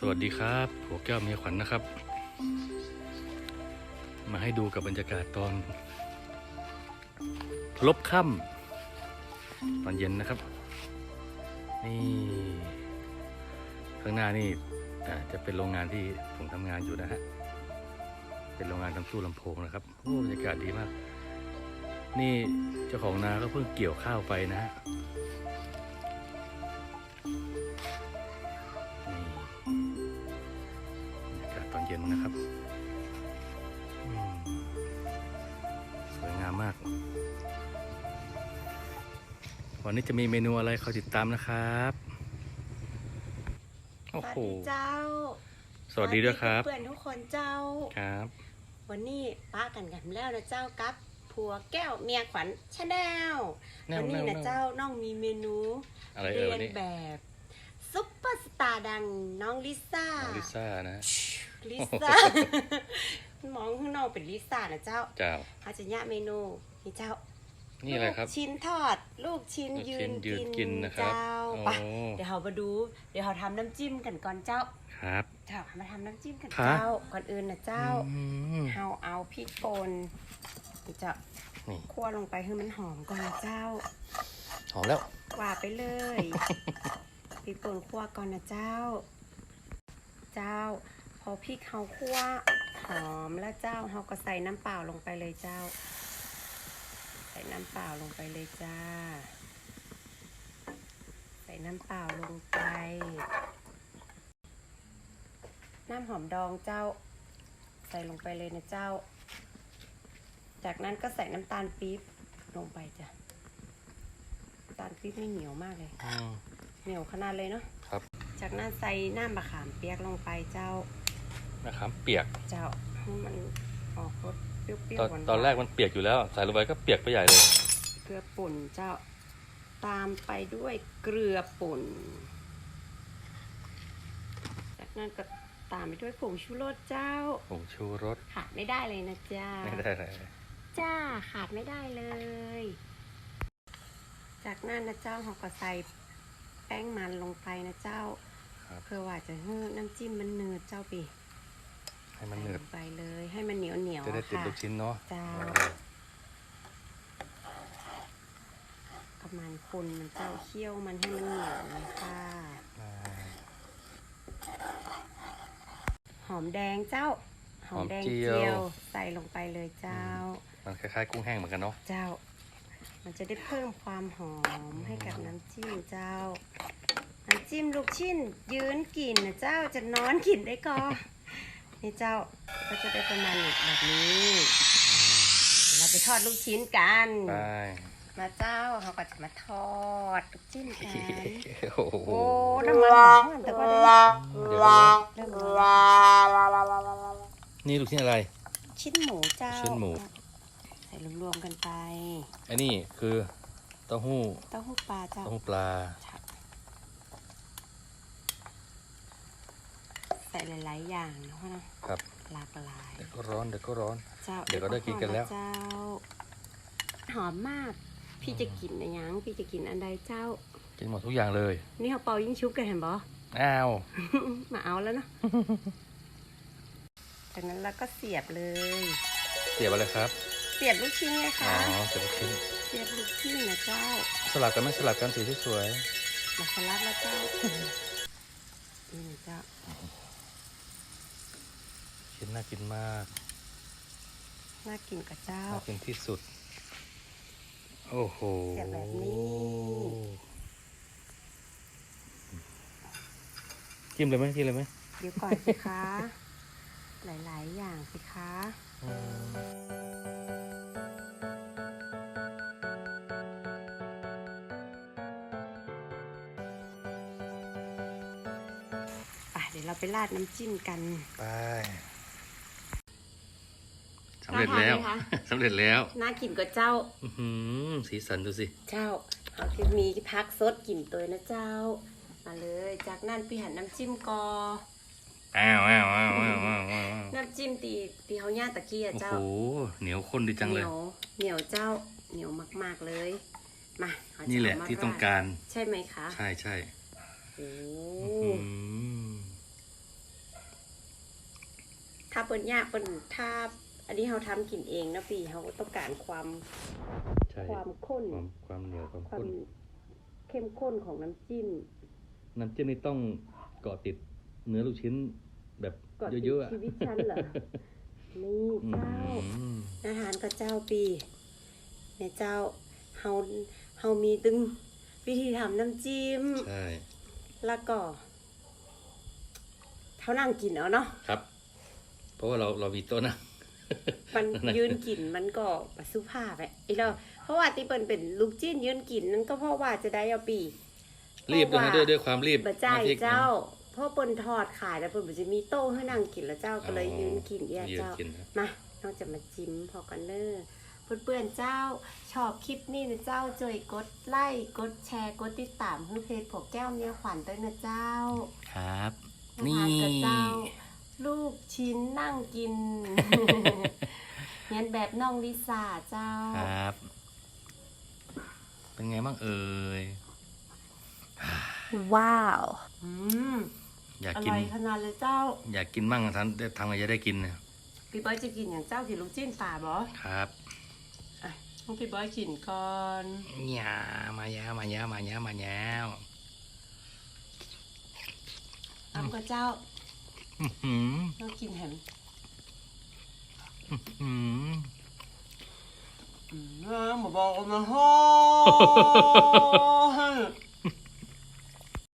สวัสดีครับ หัวแก้วเมียขวัญนะครับ มาให้ดูกับบรรยากาศตอนลบค่ำตอนเย็นนะครับ นี่ข้างหน้านี่จะเป็นโรงงานที่ผมทำงานอยู่นะฮะ เป็นโรงงานทำตู้ลำโพงนะครับโอ้บรรยากาศดีมาก นี่เจ้าของนาก็เพิ่งเกี่ยวข้าวไปนะฮะ นเย็นนะครับอืมสวยงามมาก วันนี้จะมีเมนูอะไรคอยติดตามนะครับ โอ้สวัสโหดีเจ้า สวัสดีด้วยครับเพื่อนทุกคนเจ้า ครับ วันนี้ป้ากันกันแล้วนะเจ้ากับผัวแก้วเมียขวัญชาแนลแนววันี้แนวนะแนวเจ้าน้องมีเมนูอะไรเรีเอ่ยยวันนนี้แบบซุปเปอร์สตาร์ดังน้องลิซ่า น้องลิซ่านะ ลิซ่า มองข้างนอกเป็นลิซ่านะเจ้าเจ้าเขาจะยะเมนูนี่เจ้านี่อะไรครับลูกชิ้นทอด ลูกชิ้นลูกยืชิ้นนยืนกินนะครับเจ้าโอ้ไปเดี๋ยวเรามาดู เดี๋ยวเราทำน้ำจิ้มกันก่อนเจ้า ครับเจ้ามาทำน้ำจิ้มกันค่ะเจ้า ก่อนอื่นนะเจ้าอืมเฮาเอาพริกป่นจะนี่คั่วลงไปให้มันหอมก่อนนะเจ้า หอมแล้วว่าไปเลยพริกป่นคั่วก่อนนะเจ้า เจ้าพ อพริกเฮาคั่วหอมแล้วเจ้าเฮาก็ใส่น้ำเปล่าลงไปเลยเจ้า ใส่น้ำเปล่าลงไปเลยจ้า ใส่น้ำเปล่าลงไป น้ำหอมดองเจ้า ใส่ลงไปเลยนะเจ้า จากนั้นก็ใส่น้ำตาลปี๊บลงไปจ้ะน้ำตาลปี๊บนี่เหนียวมากเลยอืมเหนียวขนาดเลยเนาะครับ จากนั้นใส่น้ำมะขามเปียกลงไปเจ้า นะครับเปียกเจ้าให้มันออกรสเปรี้ยวตอนๆหวานๆตอนแรกมันเปียกอยู่แล้ว ใส่ลงไปก็เปียกไปใหญ่เลยเกลือป่นเจ้าตามไปด้วยเกลือป่น จากนั้นก็ตามไปด้วยผงชูรสเจ้า ผงชูรสขาดไม่ได้เลยนะจ้าไม่ได้เลยจ้าขาดไม่ได้เลย จากนั้นนะเจ้าเราก็ใส่แป้งมันลงไปนะเจ้า ครับ เพื่อว่าจะให้น้ำจิ้มมันเนืดเจ้าปี ให้มันเหนืใส่ดลงไปเลยให้มันเหนียวเหนียวจะได้ติดค่ะลูกชิ้นเนาะจ้าเออประมาณคนมันเจ้าเคี่ยวมันให้มันเหนียวเลยค่ะอ่าหอมแดงเจ้า หอมแดงหอมเจีเจียวยวใส่ลงไปเลยเจ้า มันคล้ายๆ กุ้งแห้งเหมือนกันเนาะเจ้า มันจะได้เพิ่มความหอมให้กับน้ำจิ้มเจ้าน้ำจิ้มลูกชิ้น ยืนกินนะเจ้าจะนอนกินได้ก่อ นนี่เจ้าก็จะได้ประมาณนี้แบบนี้เดี๋ยวเราไปทอดลูกชิ้นกัน ไปมาเจ้าเขาก็จะมาทอดลูกชิ้นกันโอ้โหโอ้น้ำมันหอมแต่ว่าได้เดี๋ยวนะเริ่มร้อนนี่ลูกชิ้นอะไร ชิ้นหมูเจ้าชิ้นหมู ใส่รวมๆกันไปอันนี้คือเต้าหู้เต้าหู้ปลาเจ้าเต้าหู้ปลาใส่หลาย ๆ อย่างนะพ่อนะครับ หลากหลาย เดี๋ยวก็ร้อนเดี๋ยวก็ร้อน เจ้าเดี๋ยวก็ได้กินกันแล้ว เจ้า หอมมาก พี่จะกินอะไรยังพี่จะกินอันใดเจ้า กินหมดทุกอย่างเลยนี่เขาเป่ายิ่งชุบกันเห็นบ่ อ้าวมาเอาแล้วเนาะ จากนั้นเราก็เสียบเลย เสียบอะไรครับเสียบลูกชิ้นไงอ๋คะอเสียบลูกชิ้นเสียบลูกชิ้นนะเจ้าสลับกันไหมสลับกันสีสวยมาสลัดแล้วเจ้านี่นะเจ้า ๆ ชิ้นน่ากินมาก น่ากินกับเจ้า น่ากินที่สุด โอ้โหเสียบแบบนี้ จิ้มเลยไหมจิ้มเลยไหมเดี๋ยวก่อนสิคะ หลาย ๆ อย่างสิคะอะเดี๋ยวเราไปราดน้ำจิ้มกัน ไปสำ เร็จแล้วน่าทานไหมคะสำเร็จแล้วน่ากินกว่าเจ้าอื้อหือสีสันดูสิ เจ้าเอาที่มีพักซดกลิ่นตัวนะเจ้า มาเลย จากนั้นพี่หันน้ำจิ้มกออ้าวอ้าวอ้าวอ้าวอ้าวอ้าวน้ำจิ้มตีตีเขาย่าตะกี้อะโอ้เจ้าโหเหนียวข้นดีจังเหเลนียยวเหนียวเจ้าเหนียวมาก ๆเลย มาเอานี่แหละจามาที่ต้องดการ ใช่ไหมคะ ใช่ใช่โอ้อื้อหือถ้าเปิ้นยากเปิ้นถ้า อันนี้เราทำกินเองนะปีเขาต้องการความใช่ความข้น ความความเหนียวความความข้นเข้มข้นของน้ำจิ้มน้ำจิ้มนี่ต้องเกาะติดเนื้อลูกชิ้นแบบก่อนเยอะๆอะชีวิตฉันเหรอ นี่อืเจ้า มอาหารกับเจ้าปีเนี่ยเจ้าเฮาเฮามีตึงวิธีทำน้ำจิ้ม ใช่แล้วก็เท่านั่งกินเอาเนาะครับ เพราะว่าเราเรามีโต๊ะนะ มันยืนกินมันก็บ่สุภาพอะไอ้เราเพราะว่าที่เปิ้นเป็นลูกจิ้นยืนกินนั่นก็เพราะว่าจะได้เอาปี รีบด้วยนะด้วยด้วยความรีบบ่จ่ายน้ำพริกเจ้าเพราะเปิ้นทอดขายแล้วเปิ้นบ่จะมีโต๊ะให้นั่งกินแล้วเจ้าก็เลยยืนกินเอี้ยยืนเจ้ากินนะมาเราจะมาจิ้มพอกันเนอเพื่อนๆเจ้าชอบคลิปนี้นะเจ้าจอยกดไลค์กดแชร์กดติดตามเพื่อเพจของแก้วเมียขวัญด้วยนะเจ้า ครับอาหารกับเจ้า ลูกชิ้นนั่งกินเรียนแบบน้องลิซ่าเจ้า ครับ เป็นไงบ้างเอ่ย ว้าว อืมอยากอกิน ร่อยขนาดเลยเจ้า อยากกินบ้างทำทำไงจะได้กินเนี่ยพี่บอยจะกินอย่างเจ้ากินลูกจิ้นป่าบอครับอะต้องพี่บอยกินก่อนยามายามายามายามายาวตามกับเจ้า อื้อหือต้องกินแฮมอื้อหือน้ำบอกนะฮะ